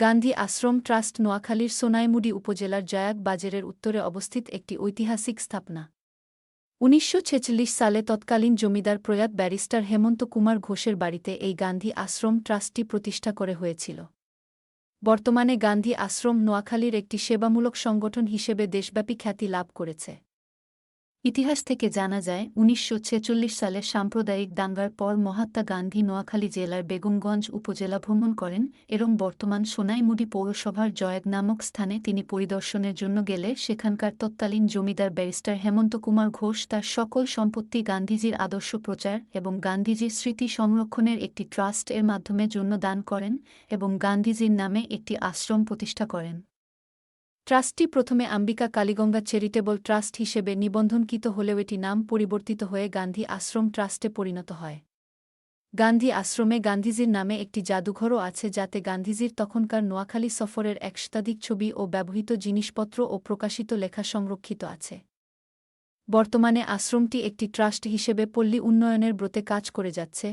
গান্ধী আশ্রম trust নোয়াখালীর সোনাইমুড়ি উপজেলার জায়াক বাজারের উত্তরে অবস্থিত একটি ঐতিহাসিক স্থাপনা। উনিশশো ছেচল্লিশ সালে তৎকালীন জমিদার প্রয়াত ব্যারিস্টার হেমন্ত কুমার ঘোষের বাড়িতে এই গান্ধী আশ্রম ট্রাস্টটি প্রতিষ্ঠা করে হয়েছিল। বর্তমানে গান্ধী আশ্রম নোয়াখালীর একটি সেবামূলক সংগঠন হিসেবে দেশব্যাপী খ্যাতি লাভ করেছে। ইতিহাস থেকে জানা যায়, উনিশশো ছেচল্লিশ সালে সাম্প্রদায়িক দাঙ্গার পর মহাত্মা গান্ধী নোয়াখালী জেলার বেগমগঞ্জ উপজেলা ভ্রমণ করেন এবং বর্তমান সোনাইমুড়ি পৌরসভার জয়েদ নামক স্থানে তিনি পরিদর্শনের জন্য গেলে সেখানকার তৎকালীন জমিদার ব্যারিস্টার হেমন্ত কুমার ঘোষ তার সকল সম্পত্তি গান্ধীজির আদর্শ প্রচার এবং গান্ধীজির স্মৃতি সংরক্ষণের একটি ট্রাস্ট এর মাধ্যমে জন্য দান করেন এবং গান্ধীজির নামে একটি আশ্রম প্রতিষ্ঠা করেন। ট্রাস্টটি প্রথমে আম্বিকা কালীগঙ্গা চ্যারিটেবল ট্রাস্ট হিসেবে নিবন্ধনকৃত হলেও এটি নাম পরিবর্তিত হয়ে গান্ধী আশ্রম ট্রাস্টে পরিণত হয়। গান্ধী আশ্রমে গান্ধীজির নামে একটি জাদুঘরও আছে যাতে গান্ধীজির তখনকার নোয়াখালী সফরের এক শতাধিক ছবি ও ব্যবহৃত জিনিসপত্র ও প্রকাশিত লেখা সংরক্ষিত আছে। বর্তমানে আশ্রমটি একটি ট্রাস্ট হিসেবে পল্লী উন্নয়নের ব্রতে কাজ করে যাচ্ছে।